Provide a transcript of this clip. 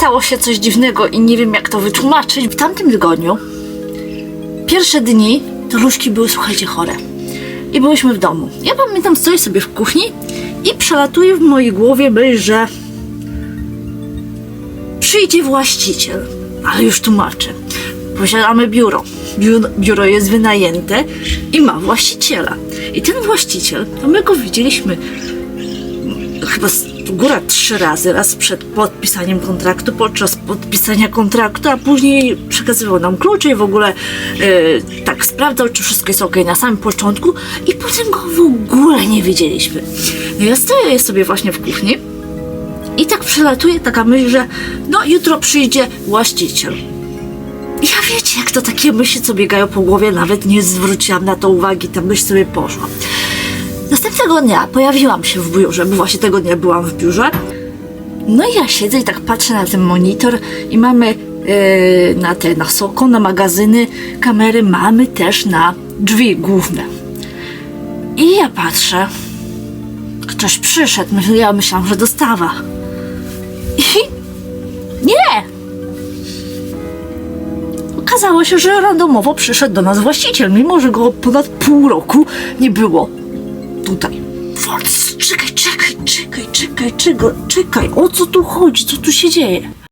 stało się coś dziwnego i nie wiem jak to wytłumaczyć. W tamtym tygodniu, pierwsze dni, to Luśki były, słuchajcie, chore. I byłyśmy w domu. Ja pamiętam, stoję sobie w kuchni i przelatuje w mojej głowie myśl, że przyjdzie właściciel. Ale już tłumaczę. Posiadamy biuro. Biuro, biuro jest wynajęte i ma właściciela. I ten właściciel, to my go widzieliśmy chyba góra trzy razy. Raz przed podpisaniem kontraktu, podczas podpisania kontraktu, a później przekazywał nam klucze i w ogóle e, tak sprawdzał, czy wszystko jest ok na samym początku i potem go w ogóle nie widzieliśmy. No ja stoję sobie właśnie w kuchni i tak przelatuje taka myśl, że no jutro przyjdzie właściciel. Ja wiecie, jak to takie myśli, co biegają po głowie, nawet nie zwróciłam na to uwagi, ta myśl sobie poszła. Następnego dnia pojawiłam się w biurze, bo właśnie tego dnia byłam w biurze. No i ja siedzę i tak patrzę na ten monitor i mamy yy, na te, na soko, na magazyny, kamery, mamy też na drzwi główne. I ja patrzę, ktoś przyszedł, myśl- ja myślałam, że dostawa. I nie! Okazało się, że randomowo przyszedł do nas właściciel, mimo że go ponad pół roku nie było tutaj. Czekaj, czekaj, czekaj, czekaj, czekaj, czekaj, o co tu chodzi, co tu się dzieje?